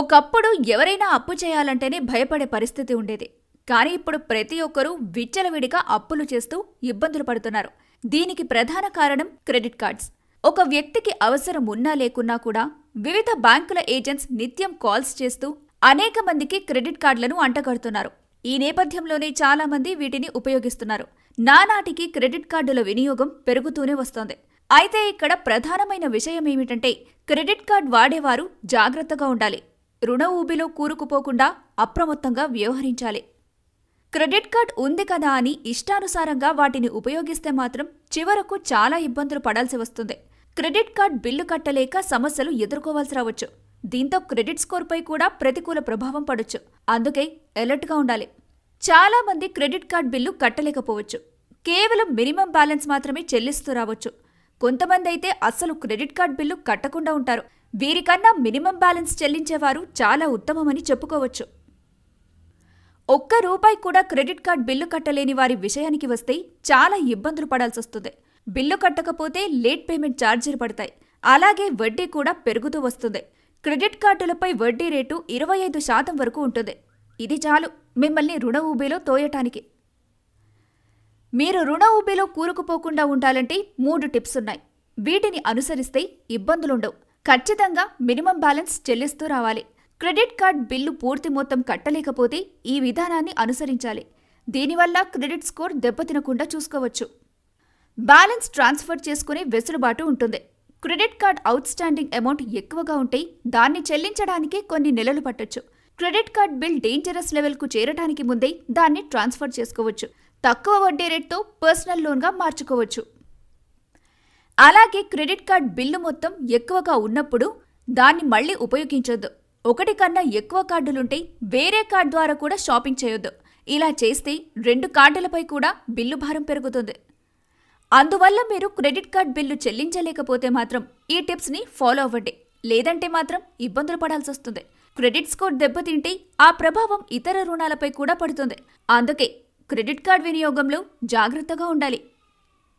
ఒకప్పుడు ఎవరైనా అప్పు చేయాలంటేనే భయపడే పరిస్థితి ఉండేది. కానీ ఇప్పుడు ప్రతి ఒక్కరూ విచ్చలవిడిగా అప్పులు చేస్తూ ఇబ్బందులు పడుతున్నారు. దీనికి ప్రధాన కారణం క్రెడిట్ కార్డ్స్. ఒక వ్యక్తికి అవసరం ఉన్నా లేకున్నా కూడా వివిధ బ్యాంకుల ఏజెంట్స్ నిత్యం కాల్స్ చేస్తూ అనేక మందికి క్రెడిట్ కార్డులను అంటగడుతున్నారు. ఈ నేపథ్యంలోనే చాలా మంది వీటిని ఉపయోగిస్తున్నారు. నానాటికి క్రెడిట్ కార్డుల వినియోగం పెరుగుతూనే వస్తోంది. అయితే ఇక్కడ ప్రధానమైన విషయం ఏమిటంటే క్రెడిట్ కార్డ్ వాడేవారు జాగ్రత్తగా ఉండాలి. రుణ ఊబిలో కూరుకుపోకుండా అప్రమత్తంగా వ్యవహరించాలి. క్రెడిట్ కార్డ్ ఉంది కదా అని ఇష్టానుసారంగా వాటిని ఉపయోగిస్తే మాత్రం చివరకు చాలా ఇబ్బందులు పడాల్సి వస్తుంది. క్రెడిట్ కార్డ్ బిల్లు కట్టలేక సమస్యలు ఎదుర్కోవాల్సి రావచ్చు. దీంతో క్రెడిట్ స్కోర్పై కూడా ప్రతికూల ప్రభావం పడొచ్చు. అందుకే ఎలర్ట్గా ఉండాలి. చాలా మంది క్రెడిట్ కార్డ్ బిల్లు కట్టలేకపోవచ్చు. కేవలం మినిమం బ్యాలెన్స్ మాత్రమే చెల్లిస్తూ రావచ్చు. కొంతమంది అయితే అస్సలు క్రెడిట్ కార్డ్ బిల్లు కట్టకుండా ఉంటారు. వీరికన్నా మినిమం బ్యాలెన్స్ చెల్లించేవారు చాలా ఉత్తమమని చెప్పుకోవచ్చు. ఒక్క రూపాయి కూడా క్రెడిట్ కార్డ్ బిల్లు కట్టలేని వారి విషయానికి వస్తే చాలా ఇబ్బందులు పడాల్సి వస్తుంది. బిల్లు కట్టకపోతే లేట్ పేమెంట్ ఛార్జీలు పడతాయి. అలాగే వడ్డీ కూడా పెరుగుతూ వస్తుంది. క్రెడిట్ కార్డులపై వడ్డీ రేటు ఇరవై ఐదు శాతం వరకు ఉంటుంది. ఇది చాలు. మిమ్మల్ని రుణ ఊబిలో తోయటానికి. మీరు రుణ ఊబిలో కూరుకుపోకుండా ఉండాలంటే మూడు టిప్స్ ఉన్నాయి. వీటిని అనుసరిస్తే ఇబ్బందులుండవు. ఖచ్చితంగా మినిమం బ్యాలెన్స్ చెల్లిస్తూ రావాలి. క్రెడిట్ కార్డ్ బిల్లు పూర్తి మొత్తం కట్టలేకపోతే ఈ విధానాన్ని అనుసరించాలి. దీనివల్ల క్రెడిట్ స్కోర్ దెబ్బతినకుండా చూసుకోవచ్చు. బ్యాలెన్స్ ట్రాన్స్ఫర్ చేసుకునే వెసులుబాటు ఉంటుంది. Credit card outstanding amount ఎక్కువగా ఉంటే దాన్ని చెల్లించడానికి కొన్ని నెలలు పట్టొచ్చు. క్రెడిట్ కార్డ్ బిల్ డేంజరస్ లెవెల్కు చేరటానికి ముందే దాన్ని ట్రాన్స్ఫర్ చేసుకోవచ్చు. తక్కువ వడ్డీ రేట్తో పర్సనల్ లోన్గా మార్చుకోవచ్చు. అలాగే క్రెడిట్ కార్డ్ బిల్లు మొత్తం ఎక్కువగా ఉన్నప్పుడు దాన్ని మళ్ళీ ఉపయోగించొద్దు. ఒకటి కన్నా ఎక్కువ కార్డులుంటే వేరే కార్డు ద్వారా కూడా షాపింగ్ చేయొద్దు. ఇలా చేస్తే రెండు కార్డులపై కూడా బిల్లు భారం పెరుగుతుంది. అందువల్ల మీరు క్రెడిట్ కార్డ్ బిల్లు చెల్లించలేకపోతే మాత్రం ఈ టిప్స్ని ఫాలో అవ్వండి. లేదంటే మాత్రం ఇబ్బందులు పడాల్సి వస్తుంది. క్రెడిట్ స్కోర్ దెబ్బతింటే ఆ ప్రభావం ఇతర రుణాలపై కూడా పడుతుంది. అందుకే క్రెడిట్ కార్డ్ వినియోగంలో జాగ్రత్తగా ఉండాలి.